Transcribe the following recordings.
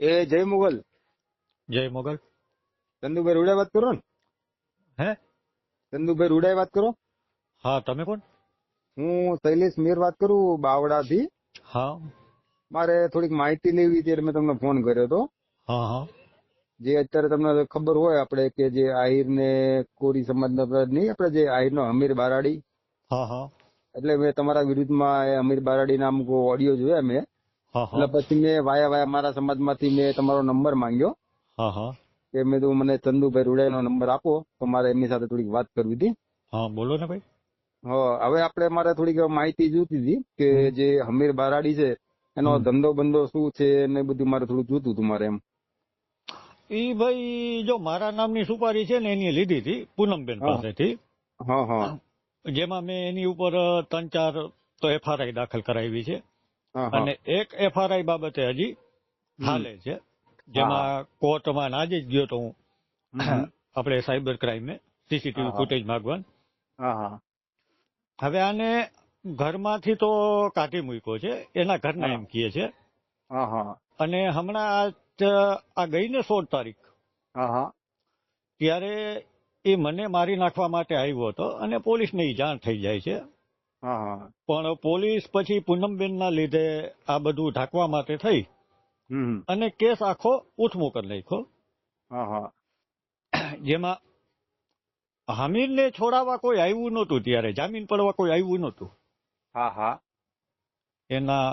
એ જય મુગલ. જય મોગલ. ચંદુભાઈ રૂડાઈ વાત કરો ને? હે? ચંદુભાઈ રૂડાઈ વાત કરો? હા તમે કોણ? હું શૈલેષ મીર વાત કરું બાવડાથી. હા. મારે થોડીક માહિતી લેવી હતી એટલે મેં તમને ફોન કર્યો હતો. હા હા. જે અત્યારે તમને ખબર હોય આપણે કે જે આહિર ને કોરી સમાજના નહીં આપણે જે આહિર નો અમીર બારાડી. હા હા. એટલે મેં તમારા વિરુદ્ધમાં એ અમીર બારાડી નામ ઓડિયો જોયા મેં. એટલે પછી મેં વાયા વાયા મારા સમાજમાંથી મેં તમારો નંબર માંગ્યો. કે મેં તો મને ચંદુભાઈ રૂડાનો નંબર આપો તો મારે એમની સાથે થોડીક વાત કરવી હતી. હા બોલો ને ભાઈ. હા હવે આપણે મારે થોડીક માહિતી જોતી હતી કે જે હમીર બારાડી છે એનો ધંધો બંધો શું છે ને બધું મારે થોડું જોતું હતું મારે એમ. એ ભાઈ જો મારા નામની સુપારી છે ને એની લીધી હતી પૂનમબેન. પાસેથી. હા હા. જેમાં મેં એની ઉપર ત્રણ ચાર તો એફઆરઆઈ દાખલ કરાવી છે. અને એક એફઆરઆઈ બાબતે હજી હાલે છે. જેમાં કોર્ટમાં ના જ ગયો તો હું. આપણે સાયબર ક્રાઇમે સીસીટીવી. ફૂટેજ માંગવા હા હા. હવે આને ઘરમાંથી તો કાઢી મૂક્યો છે. એના ઘરના. એમ કહે છે. અને હમણાં આ આ ગઈ ને સોળ તારીખ. ત્યારે એ મને મારી નાખવા માટે આવ્યો હતો અને પોલીસને જાણ થઈ જાય છે. હા હા. પણ પોલીસ પછી પૂનમબેનના લીધે આ બધું ઢાંકવા માટે થઈ. હમ અને કેસ આખો ઉઠમો કરી નાખ્યો. હા હા. જેમાં હમીરને છોડાવવા કોઈ આવ્યું નહોતું ત્યારે જામીન પડવા કોઈ આવ્યું નહોતું. હા હા. એના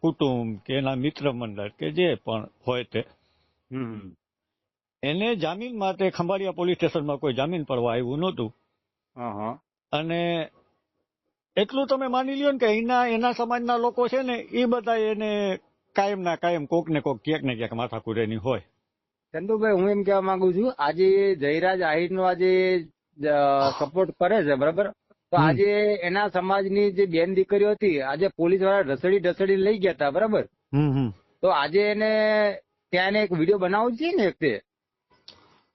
કુટુંબ કે એના મિત્ર મંડળ કે જે પણ હોય તે. હમ એને જામીન માટે ખંભાળિયા પોલીસ સ્ટેશનમાં કોઈ જામીન પડવા આવ્યું નહોતું. અને એટલું તમે માની લ્યો ને કે અહીંના એના સમાજના લોકો છે ને એ બધા એને કાયમ ના કાયમ કોક ને કોક ક્યાંક ને ક્યાંક માથાકૂટ એની હોય. ચંદુભાઈ હું એમ કહેવા માંગુ છું આજે જયરાજ આહિર નો આજે સપોર્ટ કરે છે બરાબર? તો આજે એના સમાજની જે બેન દીકરીઓ હતી આજે પોલીસવાળા ઢસડી ઢસડી લઈ ગયા હતા બરાબર? તો આજે એને ત્યાં એને એક વીડિયો બનાવો છે ને એક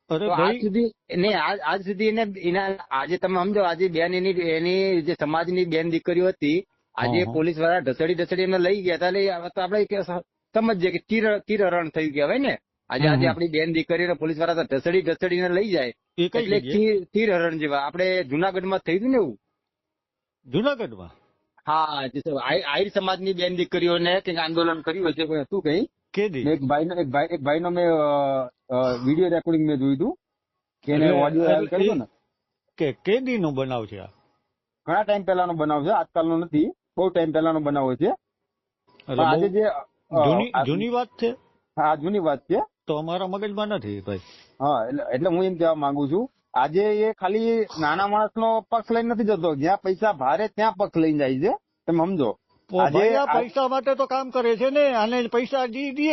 અરે આજ સુધી ને આજ આજ સુધી એને એના આજે તમે સમજો આજે બેન એની એની જે સમાજની બેન દીકરીઓ હતી આજે. પોલીસવાળા ઢસડી ઢસડી એમને લઈ ગયા હતા. એટલે આપણે સમજીએ કે તીર તીરહરણ થઈ ગયા હોય ને. આજે આજે. આપણી બેન દીકરીને પોલીસવાળા ઢસડી ઢસડીને લઈ જાય. એટલે તીરહરણ જેવા. આપણે જુનાગઢમાં થયું હતું ને એવું? જુનાગઢમાં? હા આહિર સમાજની બેન દીકરીઓને કંઈક આંદોલન કર્યું હશે કોઈ હતું કઈ? કેદી? મેં એક ભાઈનો એક ભાઈ એક ભાઈનો મેં વીડિયો રેકોર્ડિંગ મેં જોયું હતું કે એને ઓડિયો વાયરલ કર્યો ને. કે કેદી નો બનાવ છે આ? ઘણા ટાઈમ પહેલાનો બનાવ છે આજકાલનો નથી બહુ ટાઈમ પહેલાનો બનાવ છે. આજે જે જૂની વાત છે? હા જૂની વાત છે. તો અમારા મગજમાં નથી ભાઈ. હા એટલે એટલે હું એમ કહેવા માંગુ છું આજે એ ખાલી નાના માણસનો પક્ષ લઈને નથી જતો જ્યાં પૈસા ભારે ત્યાં પક્ષ લઈને જાય છે. તમે સમજો. આ- પૈસા માટે તો કામ કરે છે ને અને પૈસા જી દે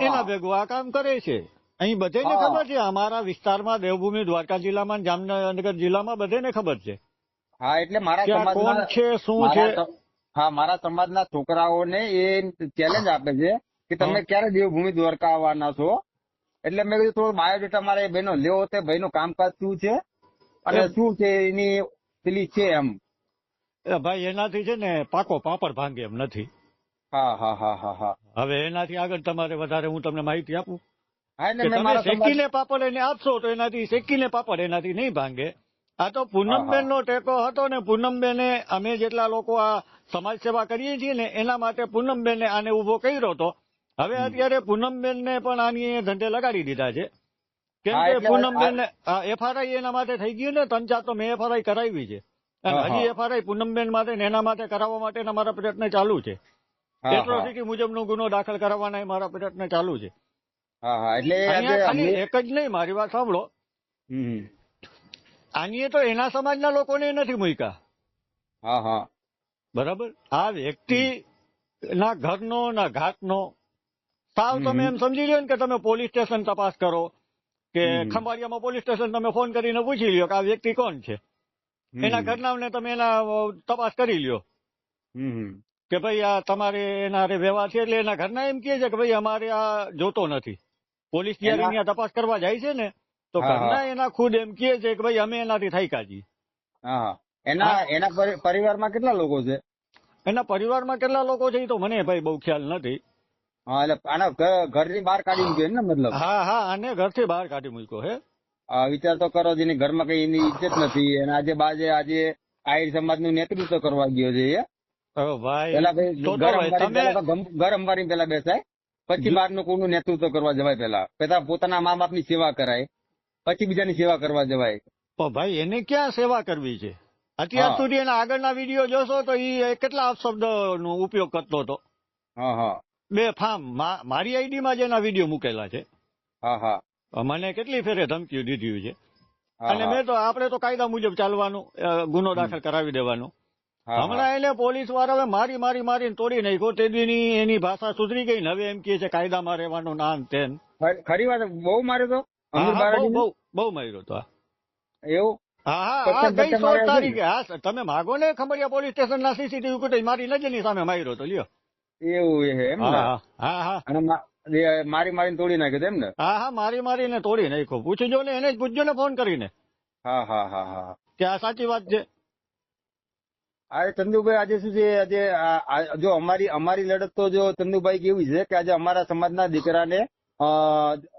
એના ભેગું આ કામ કરે છે. અહીં બધાને. ખબર છે અમારા વિસ્તારમાં દેવભૂમિ દ્વારકા જિલ્લામાં જામનગર જિલ્લામાં બધાને ખબર છે. હા એટલે મારા સમાજના છે શું છે? હા મારા સમાજના છોકરાઓને એ ચેલેન્જ આપે છે કે તમે ક્યારે દેવભૂમિ દ્વારકા આવવાના છો? એટલે મેં કીધું થોડો બાયોડેટા મારે બહેનો લેવો તે ભાઈનું કામકાજ શું છે? અને શું છે એની પેલી છે એમ. ભાઈ એનાથી છે ને પાકો પાપડ ભાંગે એમ નથી. હા હા હા હા હા. હવે એનાથી આગળ તમારે વધારે હું તમને માહિતી આપું? કે તમે શેકીને પાપડ એને આપશો તો એનાથી શેકીને પાપડ એનાથી નહીં ભાંગે. આ તો પૂનમબેન નો ટેકો હતો ને પૂનમબેને અમે જેટલા લોકો આ સમાજ સેવા કરીએ છીએ ને એના માટે પૂનમબેને આને ઊભો કર્યો હતો હવે અત્યારે પૂનમબેન ને પણ આની ધંધે લગાડી દીધા છે. કેમ કે પૂનમબેન ને એફઆરઆઈ એના માટે થઈ ગયું ને ત્રણ ચાર તો મેં એફઆરઆઈ કરાવી છે. હજી. એફઆરઆઈ પૂનમબેન માટે એના માટે કરાવવા માટેના મારા પ્રયત્ન ચાલુ છે. એટ્રોસિટી મુજબનો ગુનો દાખલ કરાવવાના મારા પ્રયત્ન ચાલુ છે. એટલે એક જ નહીં મારી વાત સાંભળો. આની તો એના સમાજના લોકોને નથી મૂક્યા. હા હા. બરાબર? આ વ્યક્તિ ના ઘરનો ના ઘાટનો સાવ તમે એમ સમજી લ્યો ને કે તમે પોલીસ સ્ટેશન તપાસ કરો કે. ખંભાળિયામાં પોલીસ સ્ટેશન તમે ફોન કરીને પૂછી લ્યો કે આ વ્યક્તિ કોણ છે. એના ઘરનામને તમે એના તપાસ કરી લ્યો. કે ભાઈ આ તમારે એના હારે વ્યવહાર છે એટલે એના ઘરના એમ કહે છે કે ભાઈ અમારે આ જોતો નથી. પોલીસ જયારે અહીંયા તપાસ કરવા જાય છે ને તો. ઘરના એના ખુદ એમ કહે છે કે ભાઈ અમે એનાથી થઈ કાજી. હા એના એના પરી- પરિવારમાં કેટલા લોકો છે? એના પરિવારમાં કેટલા લોકો છે એ તો મને ભાઈ બહુ ખ્યાલ નથી. હા એટલે આના ઘરની બહાર કાઢી મૂક્યો ને મતલબ? હા હા આને ઘરથી બહાર કાઢી મૂક્યો હે. વિચાર તો કરો જેની ઘરમાં કઈ એની ઇજ્જત નથી અને આજે બાજે આજે આહિર સમાજનું નેતૃત્વ કરવા ગયો છે એ. પેલા ઘર અંબારી પેલા બેસાય પછી બહારનું કોઈનું નેતૃત્વ કરવા જવાય પેલા પેલા પોતાના મા બાપની સેવા કરાય પછી બીજાની સેવા કરવા જવાય. ભાઈ એને ક્યાં સેવા કરવી છે? અત્યાર સુધી એના આગળના વીડિયો જોશો તો એ કેટલા અપશબ્દ નો ઉપયોગ કરતો હતો? હા હા. બે ફામ મા- મારી આઈડી માં જ એના વીડિયો મૂકેલા છે. હા હા. મને કેટલી ફેરે ધમકીઓ દીધી છે? અને મેં તો આપણે તો કાયદા મુજબ ચાલવાનું ગુનો દાખલ કરાવી દેવાનો. હમણાં એને પોલીસ વાળાએ મારી મારી મારીને તોડી નાખ્યો તે દીની એની ભાષા સુધરી ગઈ હવે એમ કહે છે કાયદામાં રહેવાનું નાન તેન ખરી- વાત બહુ માર્યો તો? બહુ માર્યો તો એવું? હા હા ગઈ સોળ? તારીખે. હા તમે માગો ને ખમરિયા પોલીસ સ્ટેશન ના સીસીટીવી ફૂટેજ મારી નજરની સામે માર્યો તો લ્યો. એવું એમ હા હા હા મારી મારીને તોડી નાખ્યું એમ ને? હા હા મારી મારીને તોડી નાખ્યો. પૂછજો ને એને જ પૂછજો ને ફોન કરીને. હા હા હા હા. કે આ સાચી વાત છે? અરે ચંદુભાઈ આજે શું છે આજે જો અમારી અમારી લડત તો જો ચંદુભાઈ કેવી છે કે આજે અમારા સમાજના દીકરાને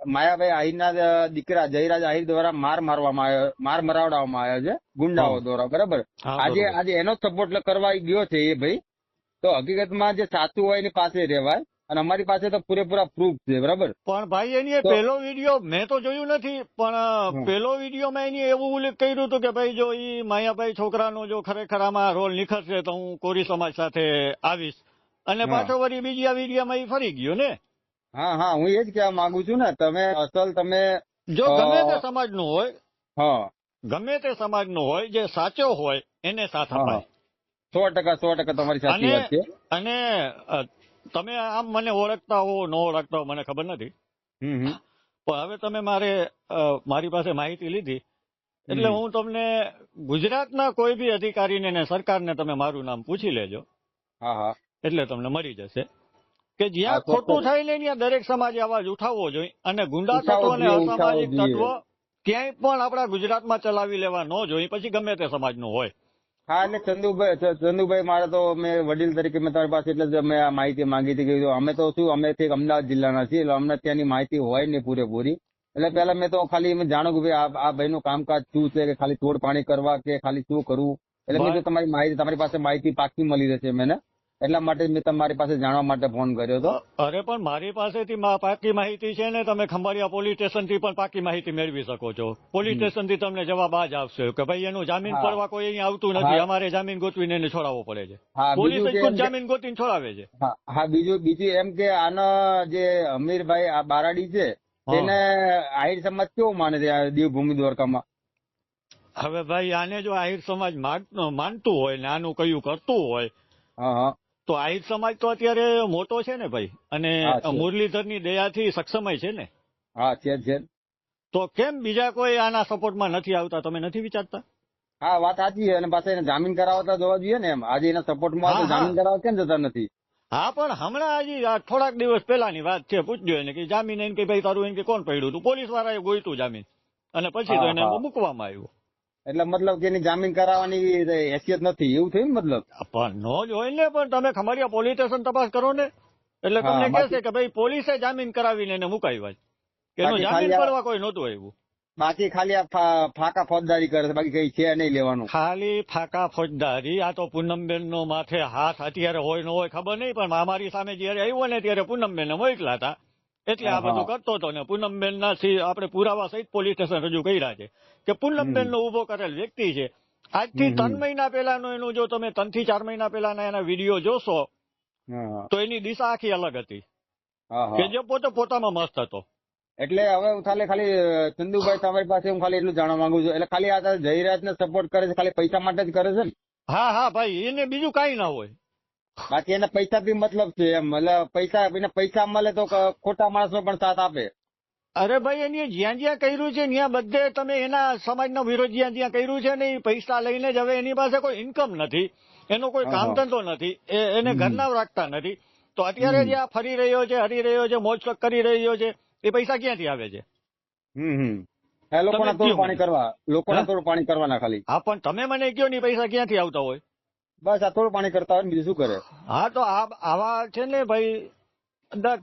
માયાભાઈ આહિરના દીકરા જયરાજ આહિર દ્વારા માર મારવામાં આવ્યો માર મરાવડાવવામાં આવ્યો છે ગુંડાઓ દ્વારા બરાબર? આજે આજે એનો સપોર્ટ કરવા ગયો છે એ ભાઈ. તો હકીકતમાં જે સાચું હોય એની પાસે રહેવાય. અને અમારી પાસે તો પૂરેપૂરા પ્રૂફ છે બરાબર? પણ ભાઈ એની પેલો વીડિયો મેં તો જોયું નથી પણ. પેલો વિડીયોમાં એની એવું ઉલ્લેખ કર્યું હતું કે ભાઈ જો ઈ માયાભાઈ છોકરાનો જો ખરેખર આમાં રોલ નિખરશે તો હું કોરી સમાજ સાથે આવીશ. અને પાછો વળી બીજી આ વિડીયોમાં એ ફરી ગયો ને? હા હા હું એ જ કહેવા માંગુ છું ને તમે અસલ તમે જો ગમે તે સમાજનું હોય હા. ગમે તે સમાજનો હોય જે સાચો હોય એને સાથ અપાય. સો ટકા સો ટકા તમારી સાચી અને વાત છે. અને અ, તમે આમ મને ઓળખતા હો ન ઓળખતા હો મને ખબર નથી. પણ હવે તમે મારે મારી પાસે માહિતી લીધી. એટલે હું તમને ગુજરાતના કોઈ બી અધિકારીને ને સરકારને તમે મારું નામ પૂછી લેજો. એટલે તમને મળી જશે કે જ્યાં ખોટું થાય ને ત્યાં દરેક સમાજે અવાજ ઉઠાવવો જોઈએ અને ગુંડા તત્વ અને અસામાજિક તત્વ ક્યાંય પણ આપણા ગુજરાતમાં ચલાવી લેવા ન જોઈએ પછી ગમે તે સમાજનું હોય. હા, એટલે ચંદુભાઈ ચંદુભાઈ મારે તો મેં વડીલ તરીકે મેં તમારી પાસે એટલે જ આ માહિતી માંગી હતી કે અમે તો શું, અમે થી અમદાવાદ જિલ્લાના છીએ, એટલે અમને ત્યાંની માહિતી હોય ને પૂરેપૂરી. એટલે પેલા મેં તો ખાલી એમ જાણું કે ભાઈ આ આ ભાઈનું કામકાજ શું છે કે ખાલી તોડ પાણી કરવા કે ખાલી શું કરવું? એટલે મેં તમારી માહિતી, તમારી પાસે માહિતી પાકી મળી રહેશે મને એટલા માટે મેં તમારી પાસે જાણવા માટે ફોન કર્યો હતો. અરે પણ મારી પાસેથી પાકી માહિતી છે ને તમે ખંભાળિયા પોલીસ સ્ટેશનથી પણ પાકી માહિતી મેળવી શકો છો. પોલીસ સ્ટેશનથી તમને જવાબ આ જ આવશે કે ભાઈ એનું જામીન પડવા કોઈ અહીં આવતું નથી. અમારે જામીન ગોતવીને એને છોડાવવો પડે છે. પોલીસ ખુદ જામીન ગોતીને છોડાવે છે. હા બીજું બીજું એમ કે આના જે અમીરભાઈ આ બારાડી છે એને આહિર સમાજ કેવું માને છે આ દેવભૂમિ દ્વારકામાં? હવે ભાઈ આને જો આહિર સમાજ માનતું હોય ને આનું કયું કરતું હોય હા હા. તો આહિર સમાજ તો અત્યારે મોટો છે ને ભાઈ? અને. મુરલીધરની દયાથી સક્ષમય છે ને? હા છે છે. તો કેમ બીજા કોઈ આના સપોર્ટમાં નથી આવતા? તમે નથી વિચારતા? હા વાત સાચી અને પાછા એને જામીન કરાવતા જોવા જોઈએ ને એમ. આજે એના સપોર્ટમાં જામીન કરાવવા કેમ જતા નથી? હા પણ હમણાં હજી થોડાક દિવસ પહેલાની વાત છે. પૂછજો એને કે જામીન એને કે ભાઈ તારું એને કે કોણ પડ્યું હતું પોલીસ વાળાએ ગોઈતું જામીન. અને પછી તો એને. મૂકવામાં આવ્યું. એટલે મતલબ કે એની જામીન કરાવવાની હેસિયત નથી એવું થયું મતલબ? પણ નો જ હોય ને પણ તમે ખમરિયા પોલીસ સ્ટેશન તપાસ કરો ને. એટલે તમને કહેશે કે ભાઈ પોલીસે જામીન કરાવીને એને મુકાવ્યા કે એનું જામીન કરવા કોઈ નહોતું આવ્યું. બાકી ખાલી આ ફાકા ફોજદારી કરે છે બાકી કઈ છે નહીં લેવાનું. ખાલી ફાકા ફોજદારી આ તો પૂનમબેન નો માથે હાથ અત્યારે હોય ન હોય ખબર નહીં પણ અમારી સામે જયારે આવ્યો ને ત્યારે પૂનમબેન મોકલા હતા. એટલે આ બધું કરતો હતો ને પૂનમબેન ના આપણે પુરાવા સહિત પોલીસ સ્ટેશન રજૂ કર્યા છે. કે પૂનમબેન નો ઊભો કરેલ વ્યક્તિ છે. આજથી ત્રણ. મહિના પહેલાનું એનું જો તમે ત્રણથી ચાર મહિના પહેલાના એના વીડિયો જોશો તો એની દિશા આખી અલગ હતી. કે જે પોતે પોતામાં મસ્ત હતો. એટલે હવે હું ખાલી ખાલી ચંદુભાઈ તમારી પાસે હું ખાલી એટલું જાણવા માંગુ છું. એટલે ખાલી આ જયરાજ ને સપોર્ટ કરે છે ખાલી પૈસા માટે જ કરે છે ને? હા હા ભાઈ. એને બીજું કઈ ના હોય. બાકી એને પૈસા બી મતલબ છે એમ. એટલે પૈસા એને પૈસા મળે તો ખોટા માણસ પણ સાથ આપે. અરે ભાઈ એને જ્યાં જ્યાં કર્યું છે ત્યાં બધે તમે એના સમાજનો વિરોધ જ્યાં જ્યાં કર્યું છે ને એ પૈસા લઈને જ હવે એની પાસે કોઈ ઇન્કમ નથી. એનો કોઈ કામ ધંધો નથી. એ એને ઘરના રાખતા નથી. તો અત્યારે જે જ્યાં ફરી રહ્યો છે હરી રહ્યો છે મોજ કરી રહ્યો છે એ પૈસા ક્યાંથી આવે છે? લોકોના તોડ પાણી કરવા. લોકોના? તોડ પાણી કરવાના ખાલી. હા પણ તમે મને કયો ને પૈસા ક્યાંથી આવતા હોય? બસ આ થોડું પાણી કરતા હોય બીજું શું કરે? હા તો આ આવા છે ને ભાઈ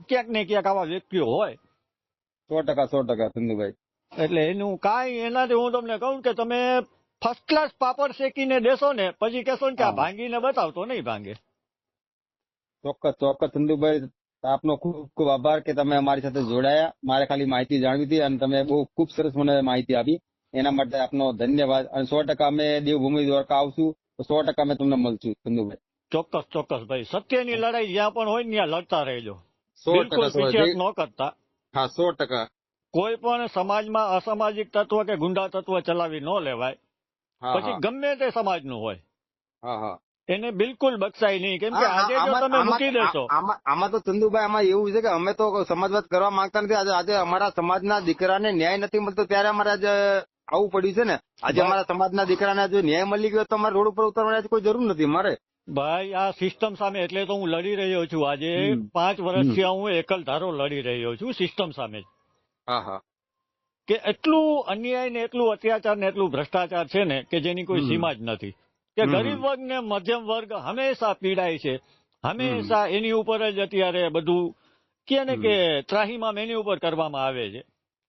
ક્યાંક ને ક્યાંક આવા વ્યક્તિઓ હોય. સો ટકા સો ટકા ચંદુભાઈ એટલે એનું કાંઈ એનાથી હું તમને કહું કે તમે ફર્સ્ટ ક્લાસ પાપડ શેકીને દેશો ને પછી કેશો ને કે આ. ભાંગીને બતાવતો નહીં ભાંગે. ચોક્કસ ચોક્કસ ચંદુભાઈ આપનો ખૂબ ખૂબ આભાર કે તમે અમારી સાથે જોડાયા. મારે ખાલી માહિતી જાણવી હતી અને તમે બહુ ખૂબ સરસ મને માહિતી આપી. એના માટે આપનો ધન્યવાદ. અને સો ટકા અમે દેવભૂમિ દ્વારકા આવશું. તો સો ટકા મેં તમને મળશું ચંદુભાઈ ચોક્કસ ચોક્કસ ભાઈ. સત્યની લડાઈ જ્યાં પણ હોય ને ત્યાં લડતા રહેજો. સો ટકા. ન કરતા. હા સો ટકા. કોઈ પણ સમાજમાં અસામાજિક તત્વ કે ગુંડા તત્વ ચલાવી ન લેવાય. પછી ગમે તે સમાજનું હોય. હા હા. એને બિલકુલ બક્ષાય નહીં. કેમ કે આજે જો તમે મૂકી દેશો. આમાં આમાં તો ચંદુભાઈ આમાં એવું છે કે અમે તો સમાજવાદ કરવા માંગતા નથી. આજે આજે અમારા સમાજના દીકરાને ન્યાય નથી મળતો ત્યારે અમારે આવું પડ્યું છે ને? આજે અમારા સમાજના દીકરાને જો ન્યાય મળી ગયો તો અમારે રોડ ઉપર ઉતરવાની કોઈ જરૂર નથી મારે. ભાઈ આ સિસ્ટમ સામે એટલે તો હું લડી રહ્યો છું. આજે પાંચ વર્ષથી હું એકલ ધારો લડી રહ્યો છું સિસ્ટમ સામે. હા હા. કે એટલું અન્યાય ને એટલું અત્યાચાર ને એટલું ભ્રષ્ટાચાર છે ને કે જેની કોઈ સીમા જ નથી. કે ગરીબ વર્ગ ને મધ્યમ વર્ગ હંમેશા પીડાય છે. હંમેશા એની ઉપર જ અત્યારે બધું કે ને કે ત્રાહીમામ એની ઉપર કરવામાં આવે છે.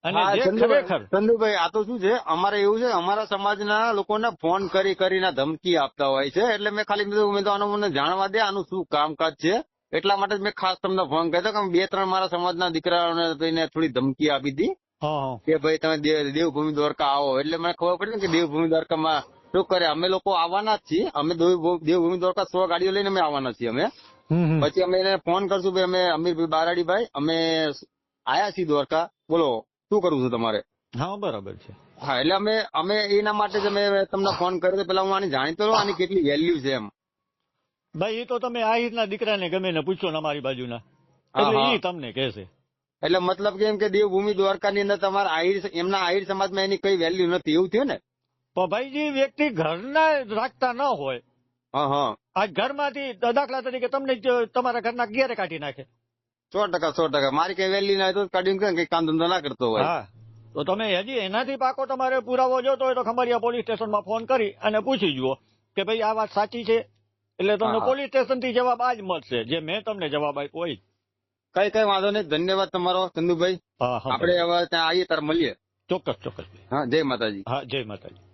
અને જે ખરેખર ચંદુભાઈ આ તો શું છે? અમારે એવું છે અમારા સમાજના લોકોને ફોન કરી કરીને ધમકી આપતા હોય છે. એટલે મેં ખાલી મેં કીધું, મેં તો આનું મને જાણવા દે આનું શું કામકાજ છે. એટલા માટે મેં ખાસ તમને ફોન કર્યો કે બે ત્રણ મારા સમાજના દીકરાઓને એને થોડી ધમકી આપી હતી. કે ભાઈ તમે દેવભૂમિ દ્વારકા આવો. એટલે મને ખબર પડી કે દેવભૂમિ દ્વારકામાં શું કરે? અમે લોકો આવવાના જ છીએ. અમે દેવભૂમિ દ્વારકા સો ગાડીઓ લઈને અમે આવવાના છીએ અમે. પછી અમે એને ફોન કરશું ભાઈ અમે અમીરભાઈ બારાડીભાઈ અમે આયા છીએ દ્વારકા. બોલો. શું કરવું છે તમારે? હા બરાબર છે. હા એટલે અમે અમે એના માટે જ અમે તમને ફોન કર્યો તો પેલા હું આની જાણીતો રહું આની કેટલી વેલ્યુ છે એમ. ભાઈ એ તો તમે આહિરના દીકરાને ગમે ને પૂછો ને અમારી બાજુના. એટલે. ઈ તમને કહેશે. એટલે મતલબ કે એમ કે દેવભૂમિ દ્વારકાની અંદર તમારા આહિર એમના આહિર સમાજમાં એની કઈ વેલ્યુ નથી એવું થયું ને? ભાઈ જે વ્યક્તિ ઘરના રાખતા ન હોય. હા હા. આ ઘરમાંથી દાખલા તરીકે તમને તમારા ઘરના ઘેરે કાઢી નાખે? સો ટકા સો ટકા. મારી કઈ વેલી ના તો કઈ કામ ધંધો ના કરતો હોય. હા. તો તમે હજી એનાથી પાકો તમારે પુરાવો જોતો હોય તો ખંભાળિયા પોલીસ સ્ટેશનમાં ફોન કરી અને પૂછી જુઓ કે ભાઈ આ વાત સાચી છે? એટલે તમને પોલીસ સ્ટેશનથી જવાબ આ જ મળશે જે મેં તમને જવાબ આપ્યો હોય કઈ કઈ વાંધો નહીં. ધન્યવાદ તમારો ચંદુભાઈ. આપણે હવે ત્યાં આવીએ ત્યારે મળીએ. ચોક્કસ ચોક્કસ. હા જય માતાજી. હા જય માતાજી.